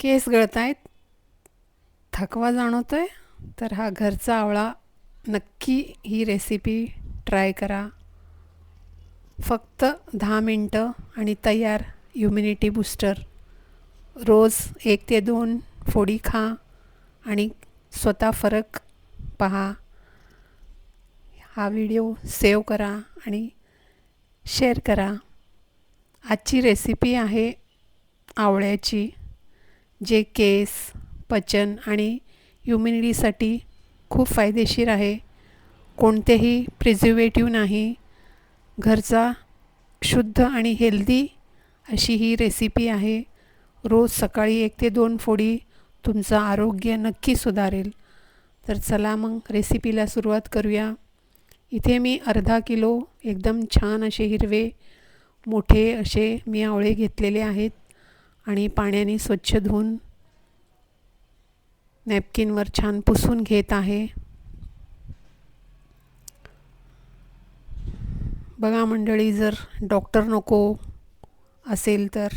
केस गळत आहेत थकवा जाणवतो आहे तर हा घरचा आवळा नक्की ही रेसिपी ट्राय करा. फक्त दहा मिनटं आणि तयार ह्युमिनिटी बूस्टर रोज एक ते दोन फोडी खा आणि स्वतः फरक पहा. हा व्हिडिओ सेव्ह करा आणि शेअर करा. आजची रेसिपी आहे आवळ्याची. जे केस पचन आणि ह्युमिनिटीसाठी खूप फायदेशीर आहे. कोणतेही प्रिझर्वेटिव्ह नाही. घरचा शुद्ध आणि हेल्दी अशी ही रेसिपी आहे. रोज सकाळी एक ते दोन फोडी तुमचं आरोग्य नक्की सुधारेल. तर चला मग रेसिपीला सुरुवात करूया. इथे मी अर्धा किलो एकदम छान असे हिरवे मोठे असे मी आवळे घेतलेले आहेत. आणि पाण्याने स्वच्छ धुवून नॅपकिनवर छान पुसून घेत आहे. बघा मंडळी जर डॉक्टर नको असेल तर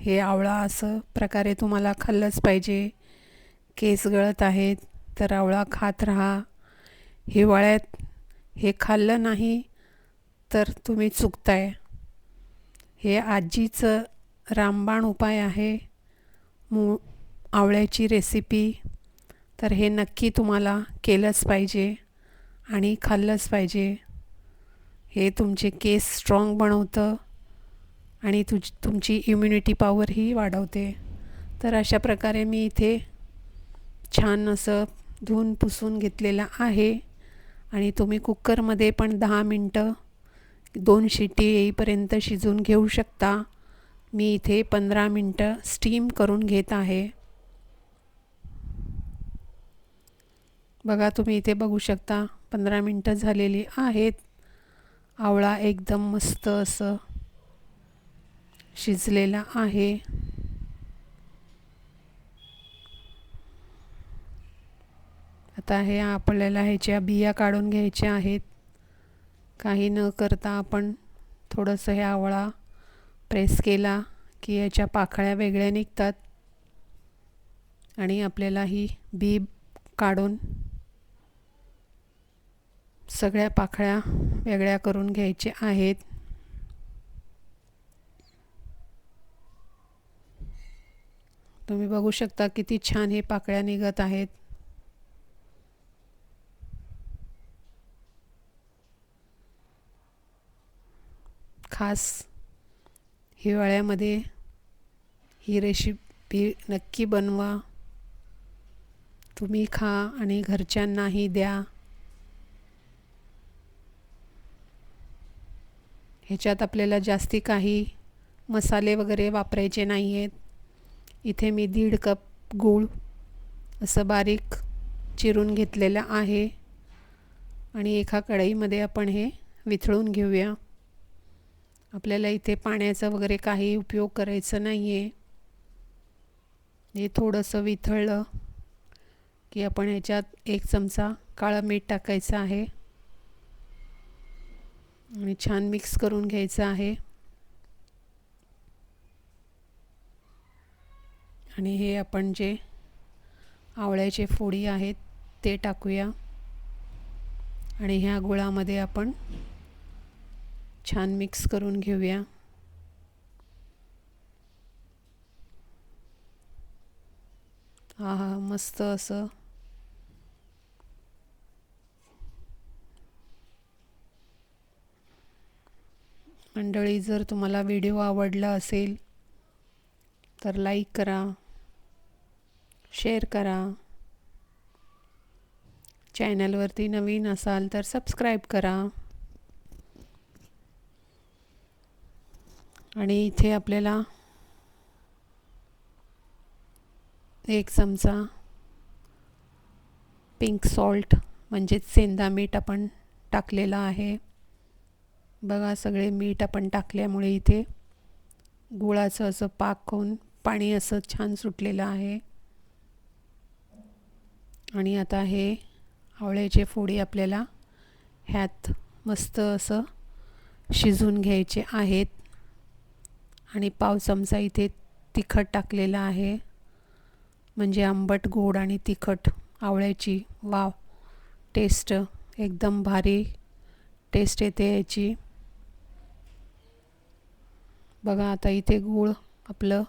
हे आवळा असं प्रकारे तुम्हाला खाल्लंच पाहिजे. केस गळत आहेत तर आवळा खात राहा. हिवाळ्यात हे खाल्लं नाही तर तुम्ही चुकताय. हे आजीचं रामबाण उपाय आहे. मू आवळ्याची रेसिपी तर हे नक्की तुम्हाला केलंच पाहिजे आणि खाल्लंच पाहिजे. हे तुमचे केस स्ट्रॉंग बनवतं आणि तुझ तुमची इम्युनिटी पॉवरही वाढवते. तर अशा प्रकारे मी इथे छान असं धुवून पुसून घेतलेलं आहे आणि तुम्ही कुकरमध्ये पण दहा मिनटं दोन शिटी येईपर्यंत शिजून घेऊ शकता. मी इथे पंधरा मिनटं स्टीम करून घेत आहे. बघा तुम्ही इथे बघू शकता पंधरा मिनटं झालेली आहेत. आवळा एकदम मस्त असं शिजलेला आहे. आता हे आपल्याला ह्याच्या बिया काढून घ्यायच्या आहेत. काही न करता आपण थोडंसं हे आवळा प्रेस केला की याच्या पाकळ्या वेगळ्या निघतात आणि आपल्याला ही बी काढून सगळ्या पाखळ्या वेगळ्या करून घ्यायचे आहेत. तुम्ही बघू शकता किती छान हे पाकळ्या निघत आहेत. खास हिवाळ्यामध्ये ही रेसिपी नक्की बनवा. तुम्ही खा आणि घरच्यांनाही द्या. ह्याच्यात आपल्याला जास्ती काही मसाले वगैरे वापरायचे नाही आहेत इथे मी दीड कप गूळ असं बारीक चिरून घेतलेलं आहे. आणि एका कढईमध्ये आपण हे विथळून घेऊया. आपल्याला इथे पाण्याचा वगैरे काही उपयोग करायचा नाही आहे हे थोडंसं विथळलं की आपण ह्याच्यात एक चमचा काळं मीठ टाकायचं आहे. आणि छान मिक्स करून घ्यायचं आहे. आणि हे आपण जे आवळ्याचे फोडी आहेत ते टाकूया. आणि ह्या गुळामध्ये आपण छान मिक्स करून घेऊया. हा हा मस्त असं. मंडळी जर तुम्हाला व्हिडिओ आवडला असेल तर लाईक करा शेअर करा. चॅनलवरती नवीन असाल तर सबस्क्राईब करा. आणि इथे आपल्याला एक चमचा पिंक सॉल्ट म्हणजेच सेंदा मीठ आपण टाकलेलं आहे. बघा सगळे मीठ आपण टाकल्यामुळे इथे गुळाचं असं पाक होऊन पाणी असं छान सुटलेलं आहे. आणि आता हे आवळ्याचे फोडी आपल्याला ह्यात मस्त असं शिजून घ्यायचे आहेत. आणि पाव चमचा इथे तिखट टाकलेलं आहे. म्हणजे आंबट गोड आणि तिखट आवळ्याची. वाव! टेस्ट एकदम भारी टेस्ट येते याची. बघा आता इथे गूळ आपलं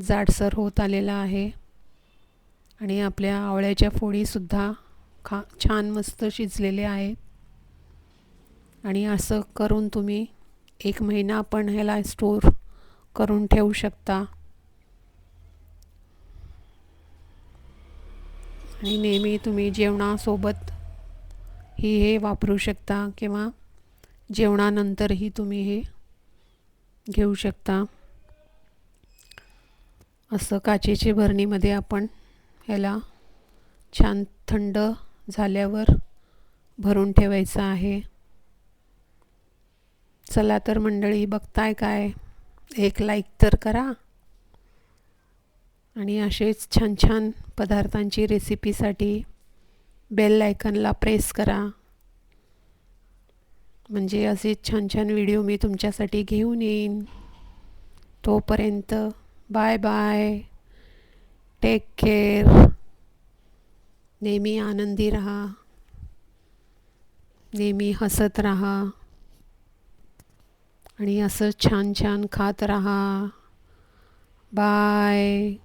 जाडसर होत आलेलं आहे. आणि आपल्या आवळ्याच्या फोडीसुद्धा खा छान मस्त शिजलेले आहेत. आणि असं करून तुम्ही एक महिना आपण ह्याला स्टोर करून ठेवू शकता. आणि नेहमी तुम्ही जेवणासोबत ही हे वापरू शकता किंवा जेवणानंतरही तुम्ही हे घेऊ शकता. असं काचेची भरणीमध्ये आपण ह्याला छान थंड झाल्यावर भरून ठेवायचं आहे. चला तर मंडळी बघताय काय? एक लाईक तर करा. आणि असेच छान छान पदार्थांची रेसिपीसाठी बेल आयकनला प्रेस करा. म्हणजे असे छान छान व्हिडिओ मी तुमच्यासाठी घेऊन येईन. तोपर्यंत बाय बाय टेक केअर नेहमी आनंदी राहा. नेहमी हसत राहा. आणि असं छान छान खात राहा. बाय